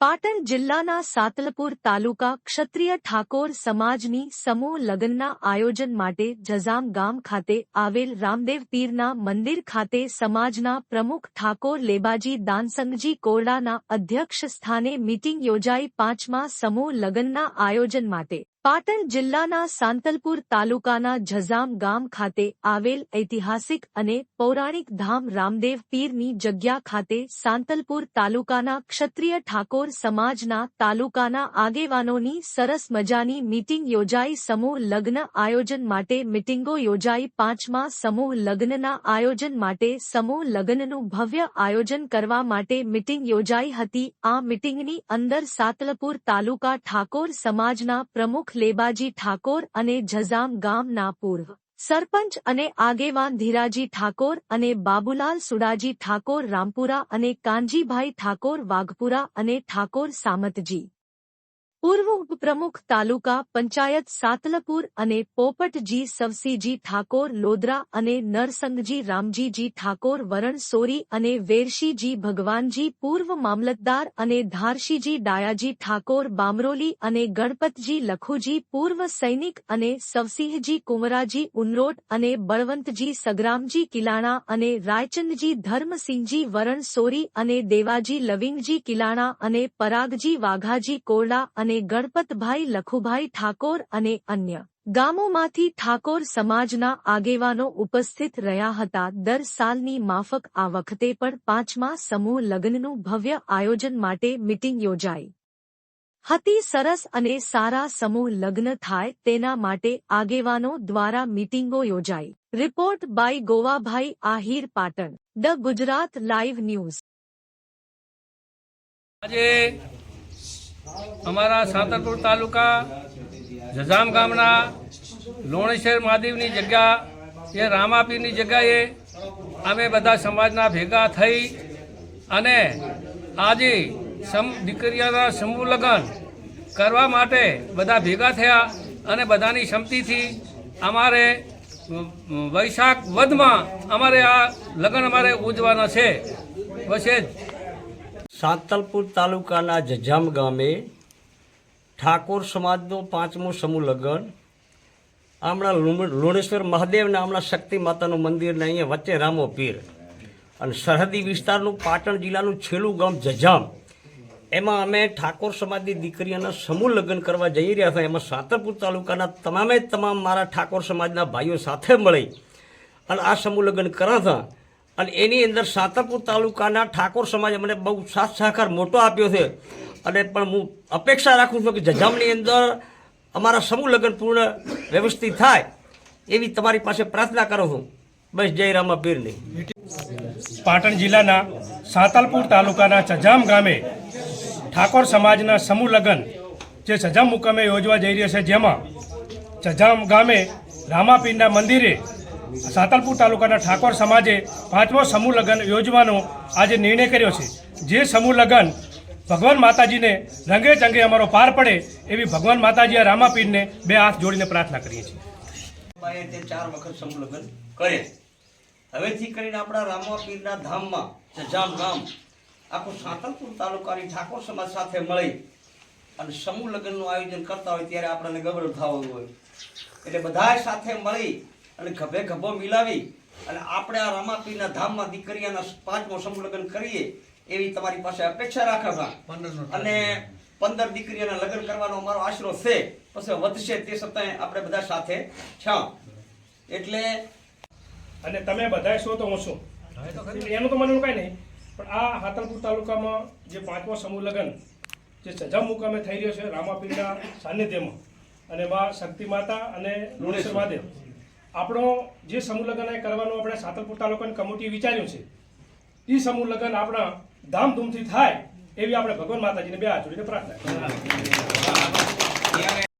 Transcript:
પાટણ જિલ્લાના સાતલપુર તાલુકા ક્ષત્રિય ઠાકોર સમાજની સમૂહ લગ્નના આયોજન માટે જઝામ ગામ ખાતે આવેલ રામદેવ પીરના મંદિર ખાતે સમાજના પ્રમુખ ઠાકોર લેબાજી દાનસંગજી કોરડાના અધ્યક્ષ સ્થાને મીટિંગ યોજાઈ પાંચમા સમૂહ લગ્નના આયોજન માટે પાટણ જિલ્લાના સાંતલપુર તાલુકાના ઝઝામ ગામ ખાતે આવેલ ઐતિહાસિક અને પૌરાણિક ધામ રામદેવ પીરની જગ્યા ખાતે સાંતલપુર તાલુકાના ક્ષત્રિય ઠાકોર સમાજના તાલુકાના આગેવાનોની સરસ મજાની મીટિંગ યોજાઈ. સમૂહ લગ્ન આયોજન માટે મીટિંગો યોજાઈ. પાંચમા સમૂહ લગ્નના આયોજન માટે સમૂહ લગ્નનું ભવ્ય આયોજન કરવા માટે મીટિંગ યોજાઈ હતી. આ મીટિંગની અંદર સાતલપુર તાલુકા ઠાકોર સમાજના પ્રમુખ લેબાજી ઠાકોર અને જઝામ ગામના પૂર્વ સરપંચ અને આગેવાન ધીરાજી ઠાકોર અને બાબુલાલ સુડાજી ઠાકોર રામપુરા અને કાનજીભાઈ ઠાકોર વાઘપુરા અને ઠાકોર સામતજી. પૂર્વ ઉપપ્રમુખ તાલુકા પંચાયત સાતલપુર અને પોપટજી સવસીજી ઠાકોર લોદરા અને નરસંગજી રામજીજી ઠાકોર વરણસોરી અને વેરશીજી ભગવાનજી પૂર્વ મામલતદાર અને ધારશીજી ડાયાજી ઠાકોર બામરોલી અને ગણપતજી લખુજી પૂર્વ સૈનિક અને સવસિંહજી કુંવરાજી ઉનરોટ અને બળવંતજી સગરામજી કિલાણા અને રાયચંદજી ધર્મસિંહજી વરણસોરી અને દેવાજી લવિંગજી કિલાણા અને પરાગજી વાઘાજી કોરડા અને ગણપતભાઈ, લખુભાઈ ઠાકોર અને અન્ય ગામોમાંથી ઠાકોર સમાજના આગેવાનો ઉપસ્થિત રહ્યા હતા. દર સાલની માફક આ વખતે પણ પાંચમા સમૂહ લગ્નનું ભવ્ય આયોજન માટે મિટિંગ યોજાઈ. હતી સરસ અને સારા સમૂહ લગ્ન થાય તેના માટે આગેવાનો દ્વારા મીટિંગો યોજાઈ. Report by Govabhai Ahir Patan. The Gujarat live news. આજે અમારા સાંતરપુર તાલુકા જજામ ગામના લોણેશ્વર મહાદેવની જગ્યા, એ રામાપીરની જગ્યાએ અમે બધા સમાજના ભેગા થઈ અને આજે સમ દીકરીઓના સમૂહ લગ્ન કરવા માટે બધા ભેગા થયા અને બધાની ક્ષમતિથી અમારે વૈશાખ વધમાં અમારે આ લગ્ન અમારે ઉજવાના છે. બસ જ સાંતલપુર તાલુકાના જજામ ગામે ઠાકોર સમાજનો પાંચમો સમૂહ લગ્ન. હમણાં લુણ- લુણેશ્વર મહાદેવના હમણાં શક્તિ માતાનું મંદિરને અહીંયા વચ્ચે રામો પીર. અને સરહદી વિસ્તારનું પાટણ જિલ્લાનું છેલ્લું ગામ જજામ. એમાં અમે ઠાકોર સમાજની દીકરીઓના સમૂહ લગ્ન કરવા જઈ રહ્યા હતા. એમાં સાંતલપુર તાલુકાના તમામે તમામ મારા ઠાકોર સમાજના ભાઈઓ સાથે મળી અને આ સમૂહ લગ્ન કર્યા હતા અને એની અંદર સાતરપુર તાલુકાના ઠાકોર સમાજે મને બહુ સાથ સહકાર મોટો આપ્યો છે. અને પણ હું અપેક્ષા રાખું છું કે જજામની અંદર અમારા સમૂહ લગ્ન પૂર્ણ વ્યવસ્થિત થાય એવી તમારી પાસે પ્રાર્થના કરું છું. બસ જય રામા પીરની પાટણ જિલ્લાના સાતલપુર તાલુકાના ચજામ ગામે ઠાકોર સમાજના સમૂહ લગ્ન જે સજામ મુકામે યોજવા જઈ રહ્યા છે, જેમાં ચજામ ગામે રામાપીરના મંદિરે સાંતલપુર તાલુકાના ઠાકોર સમાજે પાંચમો સમૂહ લગ્ન યોજવાનો આજે નિર્ણય કર્યો છે. જે સમૂહ લગ્ન ભગવાન માતાજીને રંગે ચંગે અમારો પાર પડે એવી ભગવાન માતાજી આ રામાપીરને બે હાથ જોડીને પ્રાર્થના કરીએ છીએ. તે ચાર વખત સમૂહ લગ્ન કરે હવેથી કરીને આપણા રામાપીરના ધામમાં જજામ ગામ આખું સાતલપુર તાલુકાની ઠાકોર સમાજ સાથે મળી અને સમૂહ લગ્નનું આયોજન કરતા હોય ત્યારે આપણને ગૌરવ થવું હોય. એટલે બધા સાથે મળી અને ખભે ખભો મિલાવી અને આપણે આ રામાપીના ધામમાં દીકરીઓના પાંચમો સંલગ્ન કરીએ એવી તમારી પાસે અપેક્ષા રાખવા. અને પંદર દીકરીઓના લગ્ન કરવાનો અમારો આશરો છે. પછી વધશે તે છતાંય આપણે બધા સાથે છ. એટલે અને તમે બધાય છો તો હું છું. એનું તો મને કાંઈ નહીં. પણ આ હાતલપુર તાલુકામાં જે પાંચમો સમૂહ લગ્ન જે સજા મુકામે થઈ રહ્યો છે રામાપીરના સાનિધ્યમાં. અને માં શક્તિ માતા અને લુણેશ્વર મહાદેવ. આપણો જે સમૂહ લગ્ન કરવાનું આપણે સાતલપુર તાલુકાની કમિટી વિચાર્યું છે એ સમૂહ લગ્ન આપણા ધામધૂમથી થાય એવી આપણે ભગવાન માતાજીને બે હાથ જોડીને પ્રાર્થના